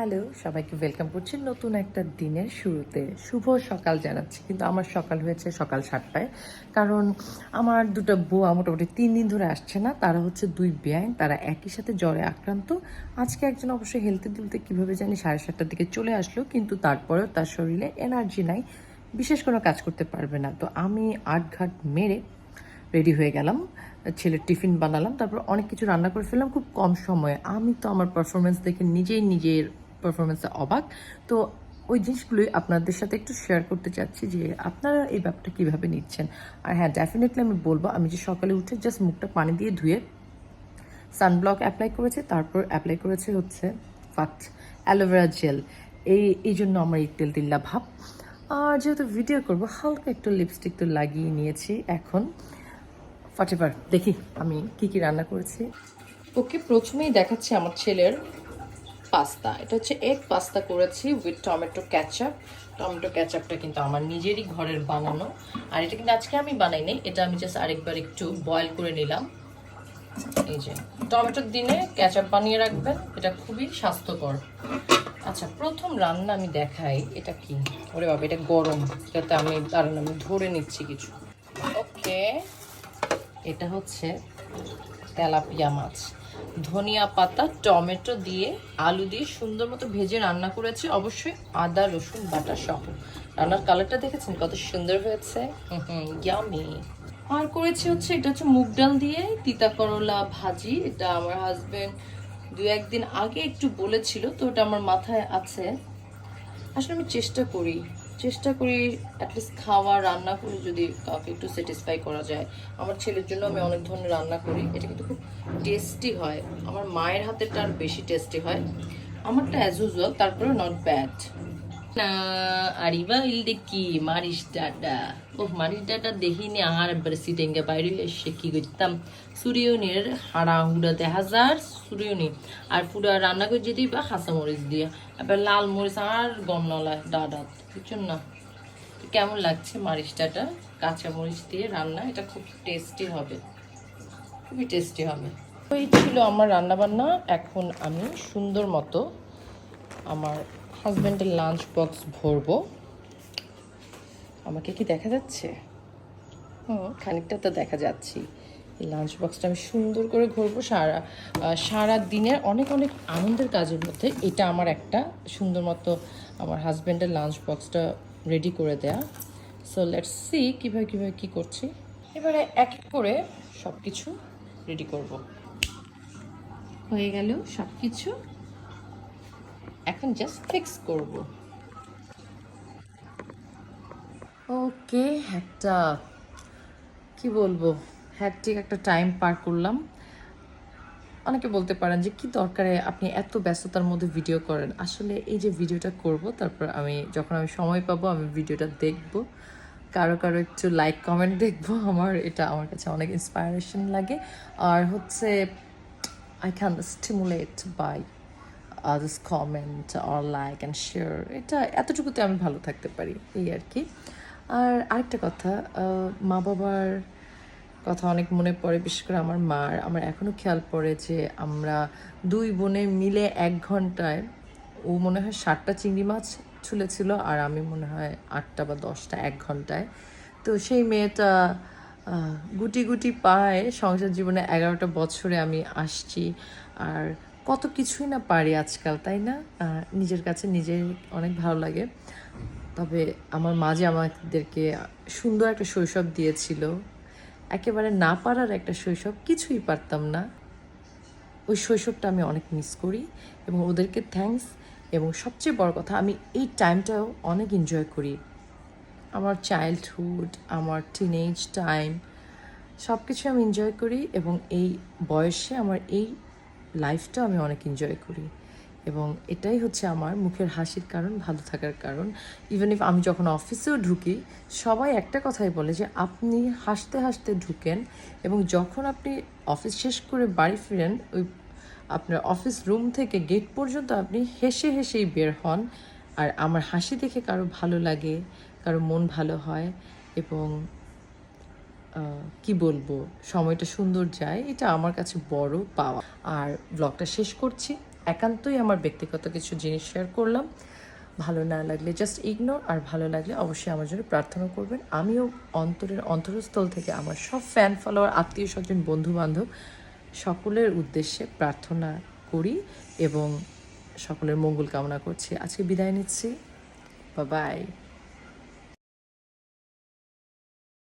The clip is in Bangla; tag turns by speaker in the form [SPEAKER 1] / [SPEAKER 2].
[SPEAKER 1] হ্যালো, সবাইকে ওয়েলকাম করছি নতুন একটা দিনের শুরুতে। শুভ সকাল জানাচ্ছি, কিন্তু আমার সকাল হয়েছে সকাল সাতটায়। কারণ আমার দুটো বুয়া মোটামুটি তিন দিন ধরে আসছে না, তারা হচ্ছে দুই বেআইন তারা একই সাথে জ্বরে আক্রান্ত। আজকে একজন অবশ্যই হেলতে দুলতে কীভাবে জানি সাড়ে সাতটার দিকে চলে আসলো, কিন্তু তারপরেও তার শরীরে এনার্জি নাই, বিশেষ কোনো কাজ করতে পারবে না। তো আমি আট ঘাট মেরে রেডি হয়ে গেলাম, ছেলের টিফিন বানালাম, তারপর অনেক কিছু রান্না করে ফেললাম খুব কম সময়ে। আমি তো আমার পারফরমেন্স দেখে নিজেই নিজের পারফরমেন্সে অবাক। তো ওই জিনিসগুলোই আপনাদের সাথে একটু শেয়ার করতে চাচ্ছি যে আপনারা এই ব্যাপারটা কীভাবে নিচ্ছেন? আর হ্যাঁ ডেফিনেটলি আমি বলব, আমি যে সকালে উঠে জাস্ট মুখটা পানি দিয়ে ধুয়ে সানব্লক অ্যাপ্লাই করেছে, তারপর অ্যাপ্লাই করেছে হচ্ছে ফাট অ্যালোভেরা জেল এই এই জন্য আমার এই তেল তিল্লা ভাব। আর যেহেতু ভিডিও করব, হালকা একটু লিপস্টিক তো লাগিয়ে নিয়েছি এখন। ফাটেবার দেখি আমি কি কি রান্না করেছি। ওকে প্রথমেই দেখাচ্ছি আমার ছেলের পাস্তা এটা হচ্ছে এগ পাস্তা করেছি উইথ টমেটো ক্যাচআপ টমেটো ক্যাচআপটা কিন্তু আমার নিজেরই ঘরের বানানো। আর এটা কিন্তু আজকে আমি বানাই বানাইনি এটা আমি জাস্ট আরেকবার একটু বয়েল করে নিলাম। এই যে টমেটোর দিনে ক্যাচআপ বানিয়ে রাখবেন, এটা খুবই স্বাস্থ্যকর। আচ্ছা প্রথম রান্না আমি দেখাই, এটা কি? ওরে বাবা, এটা গরম, এটাতে আমি দাঁড়ান আমি ধরে নিচ্ছি কিছু। ওকে এটা হচ্ছে তেলাপিয়া মাছ। ধনিয়া পাতা, টমেটো দিয়ে, আলু দিয়ে সুন্দর মতো ভেজে রান্না করেছি। অবশ্যই আদা, রসুন, বাটা সহ। রান্নার কালারটা দেখেছেন? কত সুন্দর হয়েছে। আর করেছি হচ্ছে, এটা হচ্ছে মুগ ডাল দিয়ে তিতা করলা ভাজি। এটা আমার হাজবেন্ড দু একদিন আগে একটু বলেছিল, তো ওটা আমার মাথায় আছে। আসলে আমি চেষ্টা করি। চেষ্টা করি অ্যাটলিস্ট খাওয়া, রান্না করে যদি কাউকে একটু স্যাটিসফাই করা যায়। আমার ছেলের জন্য আমি অনেক ধরনের রান্না করি। এটা কিন্তু খুব টেস্টি হয়। আমার মায়ের হাতেরটা আর বেশি টেস্টি হয়। আমারটা অ্যাজ ইউজুয়াল তারপরে নট ব্যাড ডাটা ও মারিস ডাটা দেখিনি আর একবার সিটেঙ্গে বাইরে এসে কি করতাম। সুরিয়নির হাড়া হুড়া দেখা যার, সুরিয়নি। আর পুরা রান্না করে যদি বা হাসা মরিচ দিয়ে। এবার লাল মরিচ আর গম নলায় ডাডা বুঝছেন না কেমন লাগছে মারিচটাটা কাঁচা মরিচ দিয়ে রান্না, এটা খুব টেস্টি হবে। খুবই টেস্টি হবে। এই ছিল আমার রান্না বান্না এখন আমি সুন্দর মতো আমার হাজব্যান্ডের লাঞ্চ বক্স ভরবো। আমাকে কি দেখা যাচ্ছে? হুম, খানিকটা তো দেখা যাচ্ছি এই লাঞ্চ বক্সটা আমি সুন্দর করে ঘুরবো সারা সারা দিনের অনেক অনেক আনন্দের কাজের মধ্যে এটা আমার একটা সুন্দর মতো আমার হাজব্যান্ডের লাঞ্চ বক্সটা রেডি করে দেয়া। সো লেটস সি কীভাবে কীভাবে কী করছি। এবারে এক এক করে সব কিছু রেডি করব। হয়ে গেল সব কিছু এখন জাস্ট ফিক্স করব। ওকে একটা, কি বলব হ্যাট্রিক একটা টাইম পার করলাম। অনেকে বলতে পারেন যে, কি দরকারে আপনি এত ব্যস্ততার মধ্যে ভিডিও করেন? আসলে এই যে ভিডিওটা করব, তারপর আমি, যখন আমি সময় পাবো, আমি ভিডিওটা দেখব। কারও কারও একটু লাইক কমেন্ট দেখব, আমার এটা আমার কাছে অনেক ইন্সপায়ারেশন লাগে। আর হচ্ছে I can stimulate by others comment or like and share এটা এতটুকুতে আমি ভালো থাকতে পারি, এই আর কি। আর আরেকটা কথা মা বাবার কথা অনেক মনে পড়ে, বিশেষ করে আমার মার। আমার এখনও খেয়াল পড়ে যে আমরা দুই বোনে মিলে এক ঘন্টায়, ও মনে হয় ষাটটা চিংড়ি মাছ ছুলেছিল আর আমি মনে হয় আটটা বা দশটা এক ঘন্টায়। তো সেই মেয়েটা গুটি গুটি পায় সংসার জীবনে এগারোটা বছরে আমি আসছি। আর কত কিছুই না পারি আজকাল, তাই না? নিজের কাছে নিজের অনেক ভালো লাগে। তবে আমার মাঝে আমাদেরকে সুন্দর একটা শৈশব দিয়েছিল, একেবারে না পারার একটা শৈশব কিছুই পারতাম না। ওই শৈশবটা আমি অনেক মিস করি এবং ওদেরকে থ্যাঙ্কস এবং সবচেয়ে বড় কথা, আমি এই টাইমটাও অনেক এনজয় করি। আমার চাইল্ডহুড আমার টিনেজ টাইম সব কিছু আমি এনজয় করি এবং এই বয়সে আমার এই লাইফটাও আমি অনেক এনজয় করি। এবং এটাই হচ্ছে আমার মুখের হাসির কারণ, ভালো থাকার কারণ। ইভেন ইফ আমি যখন অফিসেও ঢুকি, সবাই একটা কথাই বলে যে, আপনি হাসতে হাসতে ঢুকেন এবং যখন আপনি অফিস শেষ করে বাড়ি ফিরেন, ওই আপনার অফিস রুম থেকে গেট পর্যন্ত আপনি হেসে হেসেই বের হন। আর আমার হাসি দেখে কারও ভালো লাগে, কারও মন ভালো হয় এবং কি বলব, সময়টা সুন্দর যায়, এটা আমার কাছে বড় পাওয়া। আর ব্লগটা শেষ করছি, একান্তই আমার ব্যক্তিগত কিছু জিনিস শেয়ার করলাম। ভালো না লাগলে জাস্ট ইগনোর আর ভালো লাগলে অবশ্যই আমার জন্য প্রার্থনা করবেন। আমিও অন্তরের অন্তরস্থল থেকে আমার সব ফ্যান ফলোয়ার আত্মীয় স্বজন বন্ধু বান্ধব সকলের উদ্দেশ্যে প্রার্থনা করি এবং সকলের মঙ্গল কামনা করছি। আজকে বিদায় নিচ্ছি। বা বাই